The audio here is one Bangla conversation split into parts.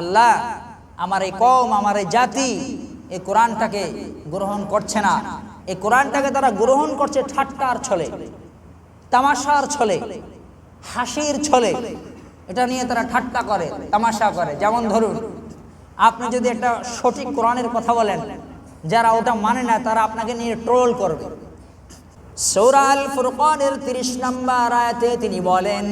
আল্লাহ, আমার এই কম আমার এই জাতি, এই কোরআনটাকে গ্রহণ করছে না। এই কোরআনটাকে তারা গ্রহণ করছে ঠাট্টার ছলে, তামাশার ছলে, হাসির ছলে। এটা নিয়ে তারা ঠাট্টা করে, তামাশা করে। যেমন ধরুন, আপনি যদি একটা সঠিক কোরআনের কথা বলেন, যারা ওটা মানে না, তারা আপনাকে নিয়ে ট্রোল করবে। সৌরাল ফুরকানের তিরিশ নম্বর আয়াতে তিনি বলেন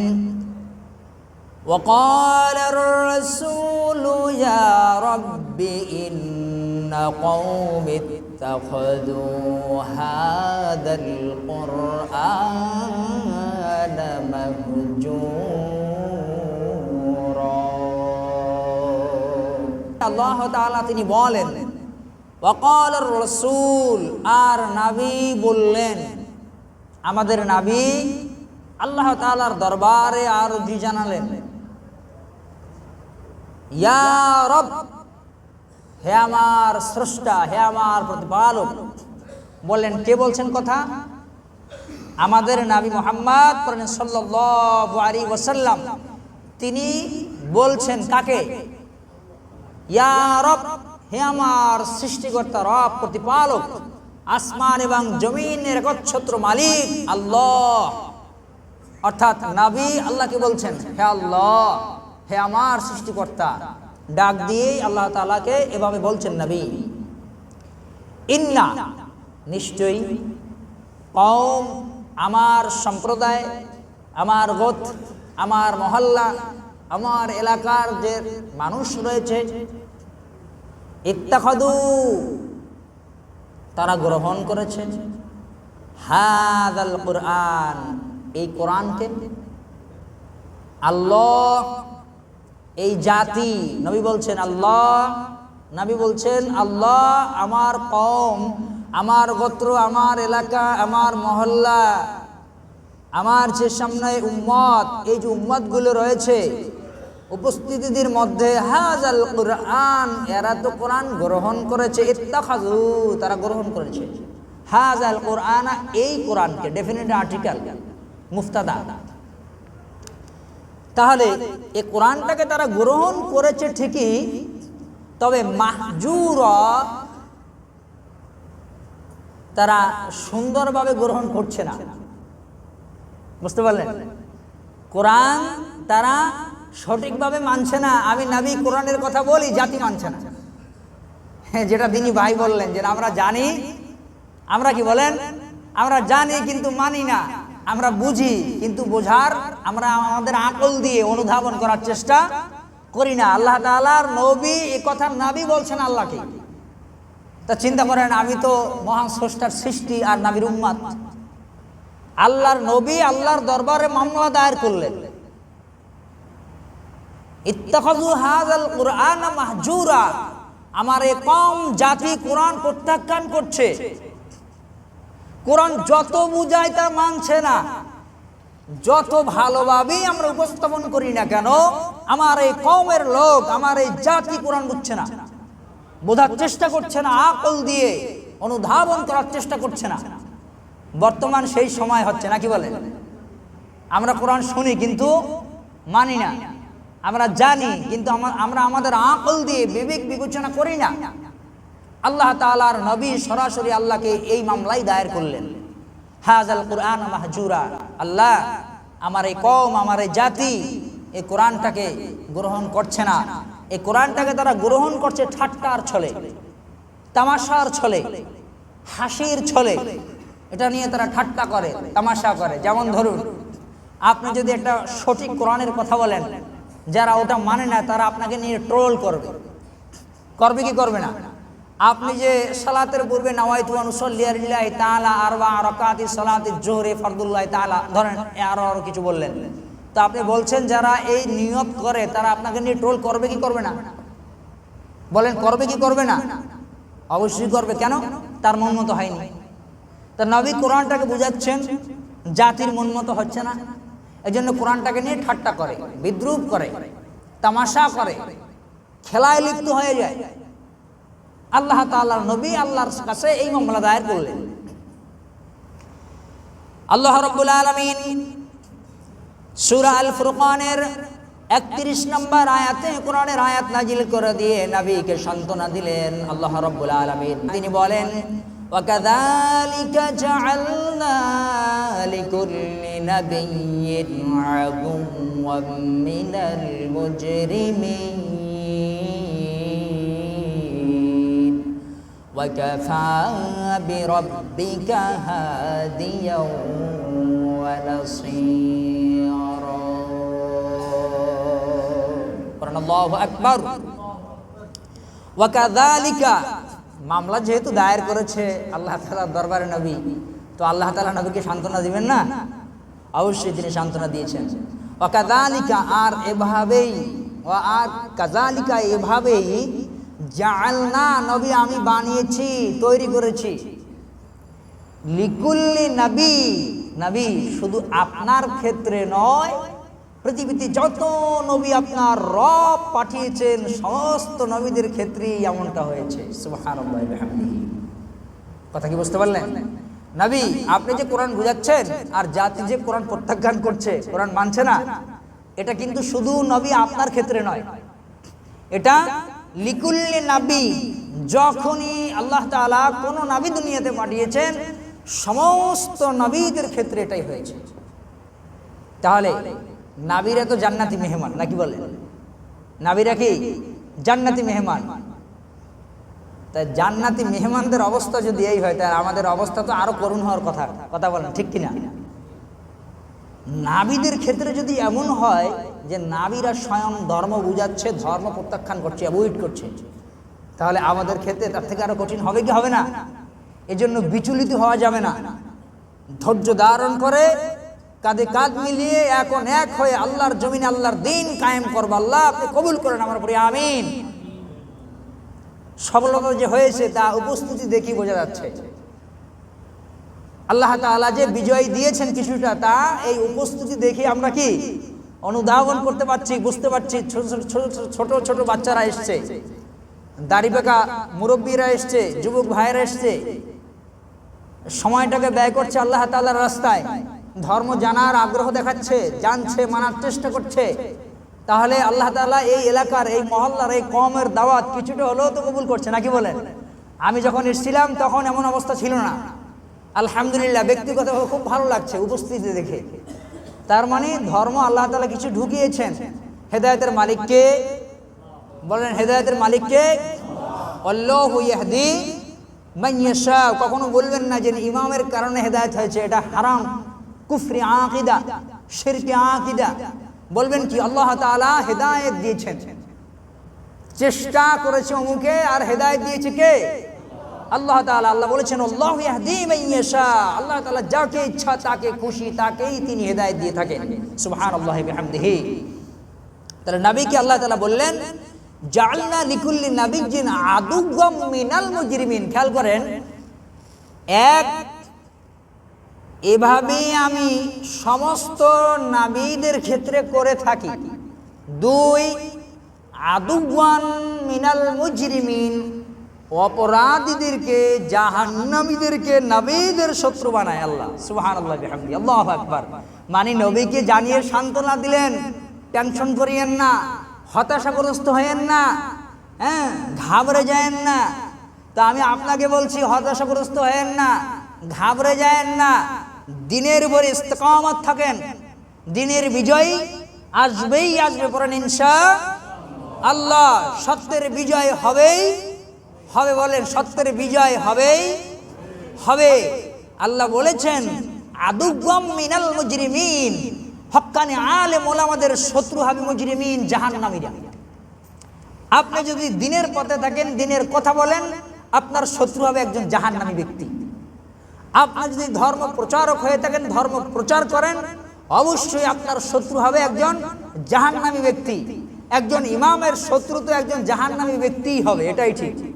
وقال الرسول يا رب إن قوم اتخذوا هذا القرآن مهجورا আল্লাহ তাআলা তিনি বলেন وقال الرسول আর নবী বললেন আমাদের নবী আল্লাহ তাআলার দরবারে আরজি জানালেন হে আমার স্রষ্টা, হে আমার প্রতিপালক। বললেন, কে বলছেন কথা? আমাদের নাবি মোহাম্মদ সাল্লাল্লাহু আলাইহি ওয়াসাল্লাম, তিনি বলছেন কাকে? হে আমার সৃষ্টিকর্তা, রব, প্রতিপালক, আসমান এবং জমিনের একচ্ছত্র মালিক আল্লাহ। অর্থাৎ নাবি আল্লাহকে বলছেন, হে আল্লাহ। হে আমার সৃষ্টিকর্তা, ডাক দিয়েই আল্লাহ তাআলাকে এভাবে বলছেন নবী, ইন্না নিশ্চয়ই কম আমার সম্প্রদায়, আমার গোত, আমার মহল্লা, আমার এলাকার যে মানুষ রয়েছে, ইত্তাখাদু, তারা গ্রহণ করেছে। হাদাল কোরআন, এই কোরআনকে আল্লাহ এই জাতি, নবী বলছেন, আল্লাহ নবী বলছেন, আল্লাহ আমার কম আমার গোত্র, আমার এলাকা, আমার মহল্লা, আমার যে সামনে উম্মত, এই যে উম্মতগুলো রয়েছে উপস্থিতিদের মধ্যে হাজাল কোরআন, এরা তো কোরআন গ্রহণ করেছে ইত্তাখাজু তারা গ্রহণ করেছে। হাজাল কোরআন এই কোরআনকে, ডেফিনেট আর্টিকেল, মুফতাদা তাহলে এই কোরআনটাকে তারা গ্রহণ করেছে ঠিকই, তবে মাহজুর তারা সুন্দরভাবে গ্রহণ করছে না। বুঝতে পারলেন? কোরআন তারা সঠিকভাবে মানছে না। আমি নাবি কোরআনের কথা বলি, জাতি মানছে না। হ্যাঁ যেটা তিনি ভাই বললেন যে, আমরা জানি, আমরা কি বলেন? আমরা জানি কিন্তু মানি না। আমরা বুঝি, কিন্তু বোঝার আমরা আমাদের আকল দিয়ে অনুধাবন করার চেষ্টা করি না। আল্লাহ তালার নবী এ কথা নাবি বলছেন আল্লাহকে। তা চিন্তা করেন, আমি তো মহান স্রষ্টার সৃষ্টি আর নাবির উম্মাদ। আল্লাহর নবী আল্লাহর দরবারে মামলা দায়ের করলেন। আমার এ কম জাতি কোরআন প্রত্যাখ্যান করছে। কোরআন যত বুঝায় তা মানছে না। যত ভালোভাবেই আমরা উপস্থাপন করি না কেন, আমার এই কমের লোক, আমার এই জাতি কোরআন বুঝছে না। বোঝার চেষ্টা করছে না, আকল দিয়ে অনুধাবন করার চেষ্টা করছে না। বর্তমান সেই সময় হচ্ছে নাকি বলে? আমরা কোরআন শুনি কিন্তু মানি না। আমরা জানি, কিন্তু আমরা আমাদের আকল দিয়ে বিবেক বিবেচনা করি না। আল্লাহ তালার নবী সরাসরি আল্লাহকে এই মামলাই দায়ের করলেন। হাজাল কোরআন মাহজুরা। আল্লাহ, আমার এই কম আমার এই জাতি এই কোরআনটাকে গ্রহণ করছে না। এই কোরআনটাকে তারা গ্রহণ করছে ঠাট্টার ছলে, তামাশার ছলে, হাসির ছলে। এটা নিয়ে তারা ঠাট্টা করে, তামাশা করে। যেমন ধরুন, আপনি যদি একটা সঠিক কোরআনের কথা বলেন, যারা ওটা মানে না, তারা আপনাকে নিয়ে ট্রোল করবে। করবে কি করবে না? আপনি যে সালাতের পূর্বে নাওয়াইতু আনুসল্লিয়াল্লাহি তাআলা আরবা রাকাতি সালাতি জোহরে ফরদুল্লাহ তাআলা, ধরেন আরও আরও কিছু বললেন। তো আপনি বলছেন যারা এই নিয়ত করে, তারা আপনাকে নিয়ে ট্রোল করবে কি করবে না? বলেন, করবে কি করবে না? অবশ্যই করবে। কেন? তার মন মতো হয়নি। তা নবী কোরআনটাকে বুঝাচ্ছেন, জাতির মন মতো হচ্ছে না। এই জন্য কোরআনটাকে নিয়ে ঠাট্টা করে, বিদ্রুপ করে, তামাশা করে, খেলায় লিপ্ত হয়ে যায়। আল্লাহ তাআলার নবী আল্লাহর কাছে এই মামলা দায়ের করলেন আল্লাহ রাব্বুল আলামিন সূরা আল ফুরকানের একত্রিশ নম্বর আয়াতে কোরআনের আয়াত নাজিল করে দিয়ে নবীকে সান্ত্বনা দিলেন আল্লাহ রব্বুল আলমিন তিনি বলেন وكذلك جعلنا لكل نبي عدوا من المجرمين وكفى بربك هاديا ونصيرا قرآن الله أكبر ওয়াকাদালিকা মামলা যেহেতু দায়ের করেছে আল্লাহ তালার দরবারে নবী তো আল্লাহ তালা নবীকে সান্ত্বনা দিবেন না অবশ্যই তিনি সান্ত্বনা দিয়েছেন ওয়াকাদালিকা আর এভাবেই ও আর কাজালিকা এভাবেই জালনা নবী, আমি বানিয়েছি, তৈরি করেছি। লিকুল্লি নবী নবী, শুধু আপনার ক্ষেত্রে নয়, পৃথিবীতে যত নবী আপনার রব পাঠিয়েছেন, সমস্ত নবীদের ক্ষেত্রেই এমনটা হয়েছে। কথা কি বুঝতে পারলেন? নবী, আপনি যে কোরআন বুঝাচ্ছেন, আর জাতি যে কোরআন প্রত্যাখ্যান করছে, কোরআন মানছে না, এটা কিন্তু শুধু নবী আপনার ক্ষেত্রে নয়। এটা লিকুল্লি নাবি, যখনই আল্লাহ তাআলা কোনো নাবি দুনিয়াতে পাঠিয়েছেন, সমস্ত নবীদের ক্ষেত্রে এটাই হয়েছে। তাহলে নাবিরা তো জান্নাতি মেহমান নাকি বলে নাবিরা কি জান্নাতি মেহমান? তাই জান্নাতি মেহমানদের অবস্থা যদি এই হয়, তাহলে আমাদের অবস্থা তো আরও করুণ হওয়ার কথা কথা বলেন, ঠিক কিনা? নাবিদের ক্ষেত্রে যদি এমন হয় যে নাবিরা স্বয়ং ধর্ম বুঝাচ্ছে, ধর্ম প্রত্যাখ্যান করছে অ্যাভয়েড করছে, তাহলে আমাদের ক্ষেত্রে তার থেকে আরও কঠিন হবে কি হবে না? এজন্য বিচলিত হওয়া যাবে না। ধৈর্য ধারণ করে কাঁধে কাঁধ মিলিয়ে এখন এক হয়ে আল্লাহর জমিনে আল্লাহর দিন কায়েম করব, আল্লাহ আপনি কবুল করেন আমার পরে আমিন। সফলতা যে হয়েছে তা উপস্থিতি দেখি বোঝা যাচ্ছে। আল্লাহ তাআলা যে বিজয় দিয়েছেন কিছুটা, তা এই উপস্থিতি দেখে আমরা কি অনুধাবন করতে পারছি, বুঝতে পারছি, ছোট ছোট ছোট বাচ্চারা এসছে। দাড়ি বেকা মুরব্বীরা এসছে, যুবক ভাইয়েরা এসছে। সময়টাকে ব্যয় করছে আল্লাহ তাআলার রাস্তায়। ধর্ম জানার আগ্রহ দেখাচ্ছে, জানছে, মানার চেষ্টা করছে। তাহলে আল্লাহ তাআলা এই এলাকার, এই মহল্লার, এই কমের দাওয়াত কিছুটা হলেও তো কবুল করছে, নাকি বলেন? আমি যখন এসেছিলাম তখন এমন অবস্থা ছিল না। আলহামদুলিল্লাহ ব্যক্তিগত খুব ভালো লাগছে উপস্থিতি দেখে। তার মানে ধর্ম আল্লাহ তাআলা কিছু ঢুকিয়েছেন। হেদায়েতের মালিককে, বলেন হেদায়েতের মালিককে কখনো বলবেন না যে ইমামের কারণে হেদায়েত হয়েছে, এটা হারাম। কুফরি আকিদা, শিরকি আকিদা। বলবেন কি, আল্লাহ তাআলা হেদায়েত দিয়েছেন। চেষ্টা করেছে অমুকে, আর হেদায়েত দিয়েছে কে? আল্লাহ তালা আল্লাহ বলেছেন, আল্লাহু আল্লাহ তাআলা যাকে ইচ্ছা, তাকে খুশি, তাকেই তিনি হেদায়েত দিয়ে থাকেন। সুবহানাল্লাহি বিহামদিহি। তাহলে নবীকে আল্লাহ তালা বললেন জালনা লিকুল্লি নাবিয়্যিন আদুগ্গাম মিনাল মুজরিমিন। খেয়াল করেন, এক, এভাবে আমি সমস্ত নাবীদের ক্ষেত্রে করে থাকি। দুই আদুগান মিনাল মুজরিমিন। অপরাধীদেরকে, জাহান্নামীদেরকে, নবীদের শত্রু বানায় আল্লাহ। বিহামদি। আল্লাহু আকবার। মানে নবীকে জানিয়ে সান্ত্বনা দিলেন, টেনশন করিয়েন না, হতাশাগ্রস্ত হয়েন না হ্যাঁ ঘাবড়ে যায়েন না। তা আমি আপনাকে বলছি, হতাশাগ্রস্ত হয়েন না, ঘাবড়ে যায়েন না। দিনের উপর ইস্তেকামত থাকেন, দিনের বিজয় আসবেই, আসবে পরেন ইনশা আল্লাহ। সত্যের বিজয় হবেই হবে বলেন, সত্যের বিজয় হবেই, হবে। আল্লাহ বলেছেন আদুগম মিনাল মুজরিমিন। হক্কানি আলে মোলামাদের শত্রু হবে মুজরিমিন জাহান জাহান্নামীরা। আপনি যদি দিনের পথে থাকেন, দিনের কথা বলেন, আপনার শত্রু হবে একজন জাহান্নামী ব্যক্তি। আপনি যদি ধর্ম প্রচারক হয়ে থাকেন, ধর্ম প্রচার করেন, অবশ্যই আপনার শত্রু হবে একজন জাহান্নামী ব্যক্তি। একজন ইমামের শত্রু তো একজন জাহান্নামী ব্যক্তিই হবে, এটাই ঠিক।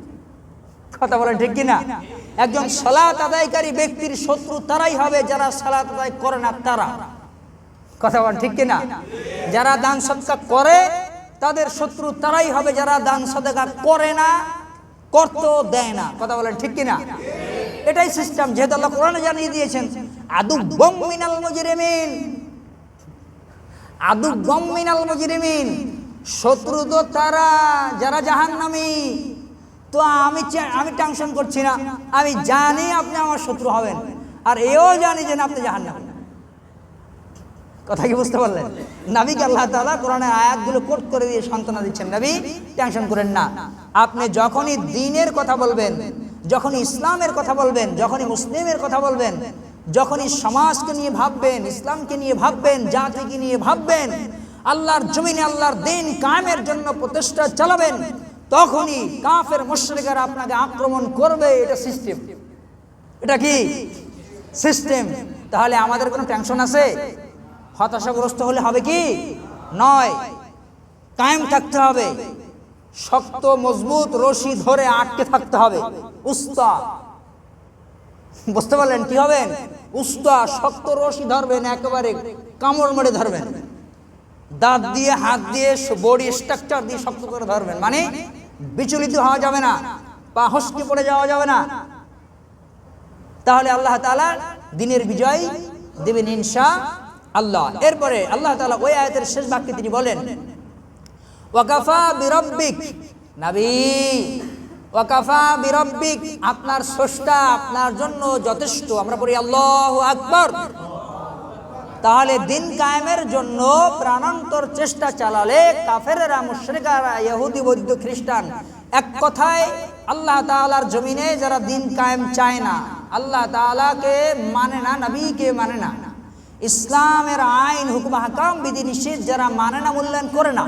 কথা বলেন ঠিক কিনা? একজন সালাত আদায়কারী ব্যক্তির শত্রু তারাই হবে যারা সালাত আদায় করে না তারা। কথা বলেন, ঠিক কিনা? যারা দান সদকা করে, তাদের শত্রু তারাই হবে যারা দান সদকা করে না, করতেও দেয় না। কথা বলেন, ঠিক কিনা? এটাই সিস্টেম যেহেতু আল্লাহ কোরআনে জানিয়ে দিয়েছেন আদু মিনাল মুজরিমিন। আদু গমিনাল মুজরিমিন। শত্রু তো তারা, যারা জাহান্নামী। তো আমি আমি টেনশন করছি না। আমি জানি আপনি আমার শত্রু হবেন। আর এও জানি যে না, আপনি জাহান্নামী। কথা কি বুঝতে পারলেন? নাবিকে আল্লাহ তাআলা কোরআনের আয়াতগুলো কোট করে দিয়ে সান্ত্বনা দিচ্ছেন। নবী টেনশন করেন না। আপনি যখনই দিনের কথা বলবেন, যখনই ইসলামের কথা বলবেন, যখনই মুসলিমের কথা বলবেন, যখনই সমাজকে নিয়ে ভাববেন, ইসলামকে নিয়ে ভাববেন, জাতিকে নিয়ে ভাববেন, আল্লাহর জমিনে, আল্লাহর দিন কায়েমের জন্য প্রচেষ্টা চালাবেন তখনই কাফের মুশরিকারা আপনাকে আক্রমণ করবে, এটা সিস্টেম এটা কি? সিস্টেম তাহলে আমাদের কোনো টেনশন আছে? হতাশাগ্রস্ত হলে হবে কি? নয়। কায়েম থাকতে হবে। শক্ত, মজবুত, রশি ধরে আটকে থাকতে হবে। উস্তা। বুঝতে পারলেন কি হবেন? উস্তা, শক্ত রশি ধরবেন, একেবারে কামড় মেরে ধরবেন। দাঁত দিয়ে, হাত দিয়ে, বডি স্ট্রাকচার দিয়ে শক্ত করে ধরবেন। মানে বিচলিত হওয়া যাবে না, পা হসকে পড়ে যাওয়া যাবে না। তাহলে আল্লাহ তাআলা দিনের বিজয় দেবেন ইনশা আল্লাহ। এরপরে আল্লাহ তাআলা ওই আয়াতের শেষ বাক্যে তিনি বলেন, ওয়াকাফা বিরব্বিক নবী, ওয়াকাফা বিরব্বিক আপনার স্রষ্টা আপনার জন্য যথেষ্ট। আমরা পড়ি, আল্লাহু আকবার। তাহলে দিন কায়েমের জন্য প্রাণান্তর চেষ্টা চালালে কাফেরেরা, মুশরিকারা, ইহুদি, বৌদ্ধ, খ্রিস্টান এক কথায় আল্লাহ তাআলার জমিনে যারা দিন কায়েম চায় না, আল্লাহ তাআলাকে মানে না, নবীকে মানে না। ইসলামের আইন, হুকুম, হাকাম, বিধি নিষেধ যারা মানে না, মূল্যায়ন করে না,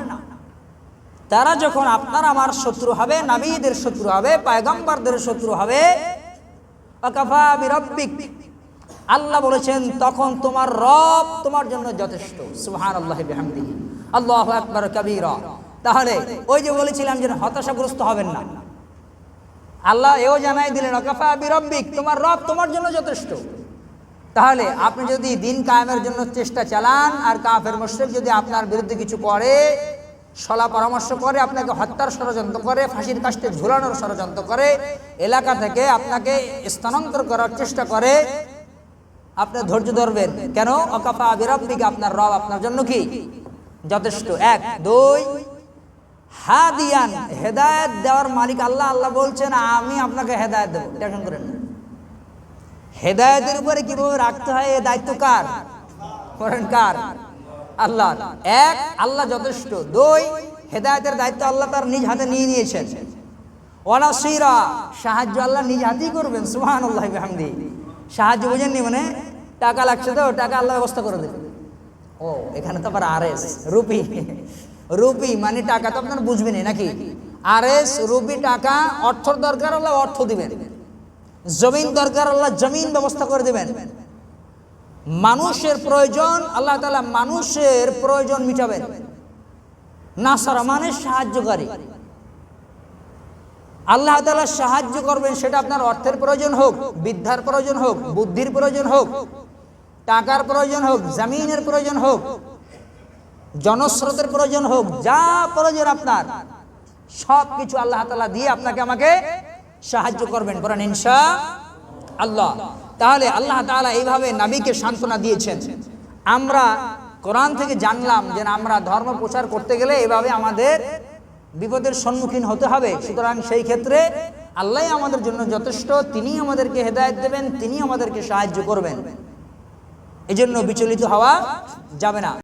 তারা যখন আপনার আমার শত্রু হবে, নবীদের শত্রু হবে, পায়গম্বরদের শত্রু হবে অকাফা বিরব্বিক। আল্লাহ বলেছেন, তখন তোমার রব তোমার জন্য যথেষ্ট। সুহান আল্লাহ আল্লাহ আকবর কবিরা। তাহলে ওই যে বলেছিলাম যে হতাশাগ্রস্ত হবেন না। আল্লাহ এও জানাই দিলেন অকাফা বিরব্বিক, তোমার রব তোমার জন্য যথেষ্ট। তাহলে আপনি যদি দিন কায়েমের জন্য চেষ্টা চালান, আর কাফের মুশরিক যদি আপনার বিরুদ্ধে কিছু করে, সলা পরামর্শ করে, আপনাকে হত্যার ষড়যন্ত্র করে, ফাঁসির কাস্টে ঝুলানোর ষড়যন্ত্র করে, এলাকা থেকে আপনাকে স্থানান্তর করার চেষ্টা করে আপনি ধৈর্য ধরবেন। কেন? অকাফা বিরব্বিক, আপনার রব আপনার জন্য কি? যথেষ্ট। এক, দুই, হাদিয়ান, হেদায়েত দেওয়ার মালিক আল্লাহ আল্লাহ বলছেন, আমি আপনাকে হেদায়ত দেবো। টেনশন করেন না। হেদায়েতের উপরে কীভাবে রাখতে হয়, এ দায়িত্ব কার? করেন কার? আল্লাহ এক, আল্লাহ যথেষ্ট। দুই, হেদায়েতের দায়িত্ব আল্লাহ তার নিজ হাতে নিয়ে নিয়েছেন। অনাসিরা সাহায্য আল্লাহ নিজ হাতেই করবেন সুহান আল্লাহ সাহায্য বোঝেননি মানে? টাকা লাগছে তো, টাকা আল্লাহ ব্যবস্থা করে দেবে। ও, এখানে তো আবার আর এস রুপি। রুপি মানে টাকা তো আপনার বুঝবেন নাকি? আর এস রুপি, টাকা, অর্থর দরকার, আল্লাহ অর্থ দিবেন। জমিন দরকার, আল্লাহ জমিন ব্যবস্থা করে দেবেন। মানুষের প্রয়োজন, আল্লাহ তালা মানুষের প্রয়োজন মিটাবেন। না নাসারা মানে সাহায্যকারী। আল্লাহ তালা সাহায্য করবেন, সেটা আপনার অর্থের প্রয়োজন হোক, বিদ্যার প্রয়োজন হোক, বুদ্ধির প্রয়োজন হোক। টাকার প্রয়োজন হোক, জামিনের প্রয়োজন হোক, জনস্রোতের প্রয়োজন হোক, যা প্রয়োজন আপনার, সব কিছু আল্লাহ তালা দিয়ে আপনাকে আমাকে সাহায্য করবেন। করেন ইনশা আল্লাহ তাহলে আল্লাহ তাআলা এইভাবে নাবিকে সান্ত্বনা দিয়েছেন। আমরা কোরআন থেকে জানলাম যে আমরা ধর্ম প্রচার করতে গেলে এভাবে আমাদের বিপদের সম্মুখীন হতে হবে। সুতরাং সেই ক্ষেত্রে আল্লাহ আমাদের জন্য যথেষ্ট তিনি আমাদেরকে হেদায়েত দেবেন তিনি আমাদেরকে সাহায্য করবেন। এজন্য বিচলিত হওয়া যাবে না।